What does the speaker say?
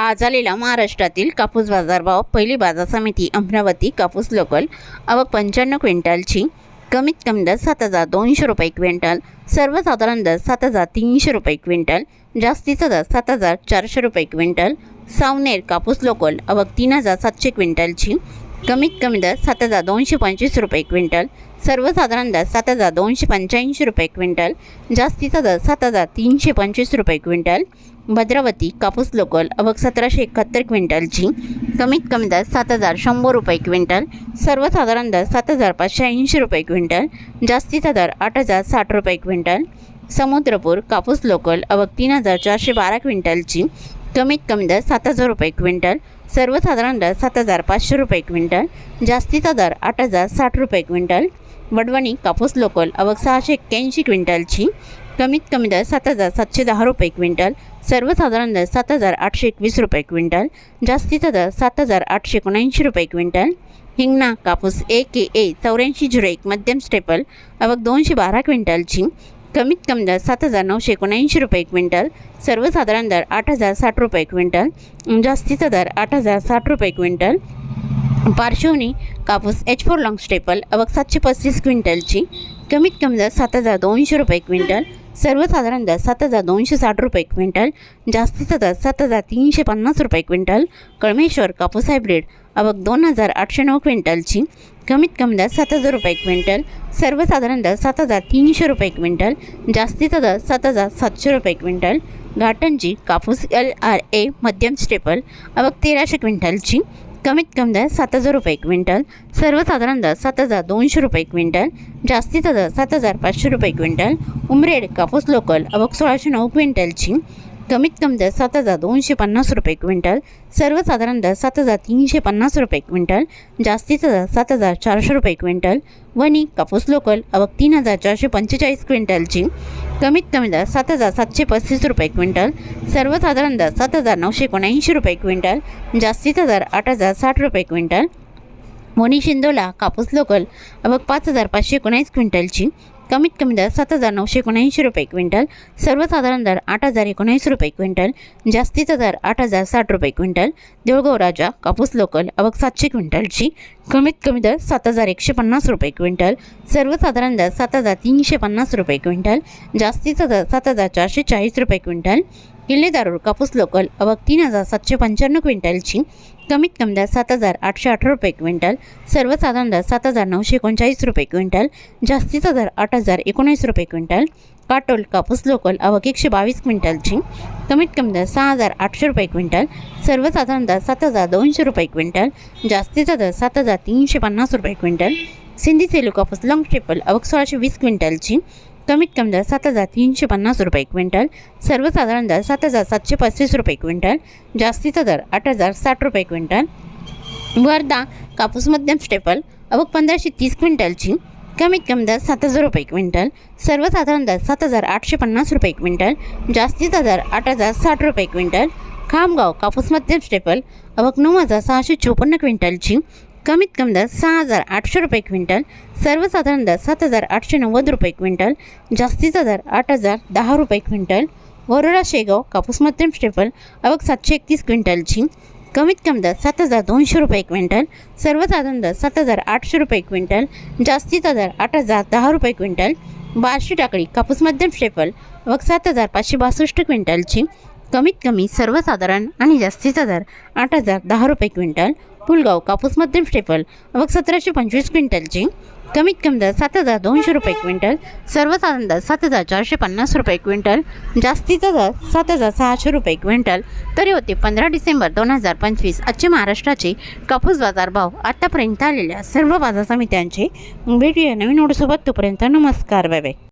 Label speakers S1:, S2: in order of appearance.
S1: आज आलेला महाराष्ट्रातील कापूस बाजारभाव पहिली बाजार समिती अमरावती कापूस लोकल आवक पंच्याण्णव क्विंटलची कमीत कमी दर सात हजार दोनशे रुपये क्विंटल सर्वसाधारण दर सात हजार तीनशे रुपये क्विंटल जास्तीचा दर सात हजार चारशे रुपये क्विंटल सावनेर कापूस लोकल आवक तीन हजार सातशे क्विंटलची कमीत कमी दर सात हजार दोनशे पंचवीस रुपये क्विंटल. सर्वसाधारण दर सात हजार दोनशे पंच्याऐंशी रुपये क्विंटल. जास्तीचा दर सात हजार तीनशे पंचवीस रुपये क्विंटल. भद्रावती कापूस लोकल अवक सतराशे एकाहत्तर क्विंटलची कमीत कमी दर सात हजार शंभर रुपये क्विंटल. सर्वसाधारण दर सात हजार पाचशे ऐंशी रुपये क्विंटल. जास्तीचा दर आठ हजार साठ रुपये क्विंटल. समुद्रपूर कापूस लोकल अवक तीन हजार चारशे बारा क्विंटलची कमीत कमी दर सात हजार रुपये क्विंटल सर्वसाधारण दर सात हजार पाचशे रुपये क्विंटल जास्तीचा दर आठ हजार साठ रुपये क्विंटल वडवणी कापूस लोकल अवक सहाशे एक्क्याऐंशी क्विंटलची कमीत कमी दर सात हजार सातशे दहा रुपये क्विंटल सर्वसाधारण दर सात हजार आठशे एकवीस रुपये क्विंटल जास्तीचा दर सात हजार आठशे एकोणऐंशी रुपये क्विंटल हिंगणा कापूस ए के ए चौऱ्याऐंशी झिरो एक मध्यम स्टेपल अवक दोनशे बारा क्विंटलची कमीत कमी दर सात हजार नऊशे एकोणऐंशी रुपये क्विंटल सर्वसाधारण दर आठ हजार साठ रुपये क्विंटल जास्तीचा दर आठ हजार साठ रुपये क्विंटल. पार्श्वनी कापूस एच फोर लॉंग स्टेपल अवघ सातशे पस्तीस क्विंटलची कमीत कमी दर सात हजार दोनशे रुपये क्विंटल. सर्वसाधारण दर सात हजार दोनशे साठ रुपये क्विंटल जास्तीचा दर सात हजार तीनशे पन्नास रुपये क्विंटल कळमेश्वर कापूस हायब्रिड अवक दोन हजार आठशे नऊ क्विंटलची कमीत कमी दर सात हजार रुपये क्विंटल सर्वसाधारण दर सात हजार तीनशे रुपये क्विंटल जास्तीचा दर सात हजार सातशे रुपये क्विंटल घाटंजी कापूस एल आर ए मध्यम स्टेपल अवक तेराशे क्विंटलची कमीत कमी दर सात हजार रुपये क्विंटल सर्वसाधारण दर सात हजार दोनशे रुपये क्विंटल जास्तीचा दर सात हजार पाचशे रुपये क्विंटल उमरेड कापूस लोकल अबक सोळाशे नऊ क्विंटलची कमीत कमी दर सात हजार दोनशे पन्नास रुपये क्विंटल सर्वसाधारण दर सात हजार तीनशे पन्नास रुपये क्विंटल जास्तीचा दर सात हजार चारशे रुपये क्विंटल वणी कापूस लोकल अवक तीन हजार चारशे पंचेचाळीस क्विंटलची. कमीत कमी दर सात हजार सातशे पस्तीस रुपये क्विंटल सर्वसाधारण दर सात हजार नऊशे एकोणऐंशी रुपये क्विंटल जास्तीचा दर आठ हजार साठ रुपये क्विंटल. वणी शिंदोला कापूस लोकल अवक पाच हजार पाचशे एकोणऐंशी क्विंटलची. कमीत कमी दर सात हजार नऊशे एकोणऐंशी रुपये क्विंटल सर्वसाधारण दर आठ हजार एकोणऐंशी रुपये क्विंटल जास्तीचा दर आठ हजार साठ रुपये क्विंटल देऊळगाव राजा कापूस लोकल अवक सातशे क्विंटलची कमीत कमी दर सात हजार एकशे पन्नास रुपये क्विंटल सर्वसाधारण दर सात हजार तीनशे पन्नास रुपये क्विंटल जास्तीचा दर सात हजार चारशे चाळीस रुपये क्विंटल किल्लेदारूर कापूस लोकल अवक तीन हजार सातशे पंच्याण्णव क्विंटलची कमीत कमी दर सात हजार आठशे अठरा रुपये क्विंटल सर्वसाधारण दर सात हजार नऊशे एकोणचाळीस रुपये क्विंटल जास्तीचा दर आठ हजार एकोणीस रुपये क्विंटल काटोल कापूस लोकल अवक एकशे बावीस क्विंटलची कमीत कमी दर सहा हजार आठशे रुपये क्विंटल सर्वसाधारण दर सात हजार दोनशे रुपये क्विंटल जास्तीचा दर सात हजार तीनशे पन्नास रुपये क्विंटल सिंधी सेलू कापूस लॉंग ट्रिपल अवक सोळाशे वीस क्विंटलची कमीत कमी दर सात हजार तीनशे पन्नास रुपये क्विंटल. सर्वसाधारण दर सात हजार सातशे पस्तीस रुपये क्विंटल. जास्तीचा दर आठ हजार साठ रुपये क्विंटल. वर्धा कापूस मध्यम स्टेपल अवक पंधराशे तीस क्विंटलची कमीत कमी दर सात हजार रुपये क्विंटल. सर्वसाधारण दर सात हजार आठशे पन्नास रुपये क्विंटल. जास्तीचा दर आठ हजार साठ रुपये क्विंटल. खामगाव कापूस मध्यम स्टेपल अवक नऊ हजार सहाशे चोपन्न क्विंटलची कमीत कमी दर सहा हजार आठशे रुपये क्विंटल सर्वसाधारण दर सात हजार आठशे नव्वद रुपये क्विंटल जास्तीचा दर आठ हजार दहा रुपये क्विंटल वरोडा शेगाव कापूस मध्यम स्टेपल अवघ सातशे एकतीस क्विंटलची कमीत कमी दर सात हजार दोनशे रुपये क्विंटल सर्वसाधारण दर सात हजार आठशे रुपये क्विंटल जास्तीचा दर आठ हजार दहा रुपये क्विंटल बारशी टाकळी कापूस मध्यम स्टेपल अवक सात हजार पाचशे बासष्ट क्विंटलची कमीत कमी सर्वसाधारण आणि जास्तीचा दर आठ हजार दहा रुपये क्विंटल पुलगाव कापूस मध्यम स्टेपल व सतराशे पंचवीस क्विंटलची. कमीत कमी दर सात हजार दोनशे रुपये क्विंटल. सर्वसाधारण दर सात हजार चारशे पन्नास रुपये क्विंटल. जास्तीचा दर सात हजार सहाशे रुपये क्विंटल. तरी होते पंधरा डिसेंबर दोन हजार पंचवीस आजचे महाराष्ट्राचे कापूस बाजारभाव आतापर्यंत आलेल्या सर्व बाजार समित्यांचे भेटूया नवीन ओढसोबत तोपर्यंत नमस्कार बाय बाय.